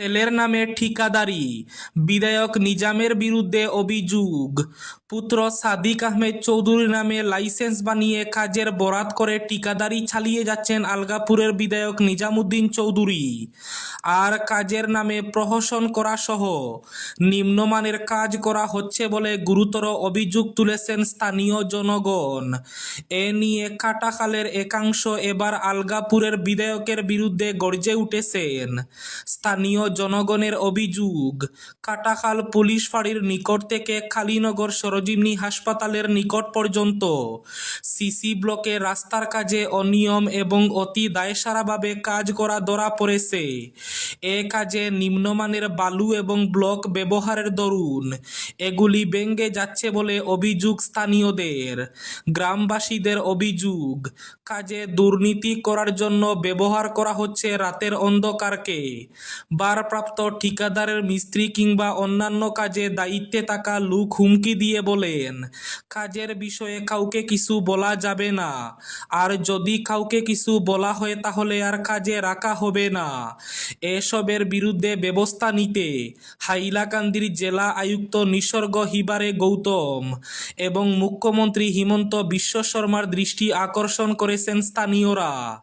ছেলের নামে ঠিকাদারি, বিধায়ক নিজামের বিরুদ্ধে অভিযোগ। পুত্র সাদিক আহমেদ চৌধুরীর নামে লাইসেন্স বানিয়ে কাজের বরাত করে ঠিকাদারি চালিয়ে যাচ্ছেন আলগাপুরের বিধায়ক নিজামুদ্দিন চৌধুরী। আর কাজের নামে প্রহসন করা সহ নিম্নমানের কাজ করা হচ্ছে বলে গুরুতর অভিযোগ তুলেছেন স্থানীয় জনগণ। এ নিয়ে কাটাখালের একাংশ এবার আলগাপুরের বিধায়কের বিরুদ্ধে গর্জে উঠেছেন। স্থানীয় জনগণের অভিযোগ, কাটাখাল পুলিশ ফাঁড়ির নিকট থেকে কালীনগর সরোজিনী হাসপাতালের নিকট পর্যন্ত সিসি ব্লকে রাস্তার কাজে অনিয়ম এবং অতি দায়সারাভাবে কাজ করা ধরা পড়েছে। এ কাজে নিম্নমানের বালু এবং ব্লক ব্যবহারের দরুন এগুলি ভেঙে যাচ্ছে বলে অভিযোগ স্থানীয়দের। গ্রামবাসীদের অভিযোগ, কাজে দুর্নীতি করার জন্য ব্যবহার করা হচ্ছে রাতের অন্ধকারকে। ভারপ্রাপ্ত ঠিকাদারের মিস্ত্রি কিংবা অন্যান্য কাজে দায়িত্বে থাকা লোক হুমকি দিয়ে বলেন, কাজের বিষয়ে কাউকে কিছু বলা যাবে না। আর যদি কাউকে কিছু বলা হয় তাহলে আর কাজে রাখা হবে না। এসবের বিরুদ্ধে ব্যবস্থা নিতে হাইলাকান্দির জেলা আয়ুক্ত নিসর্গ হিবারে গৌতম এবং মুখ্যমন্ত্রী হিমন্ত বিশ্ব শর্মার দৃষ্টি আকর্ষণ করেছেন স্থানীয়রা।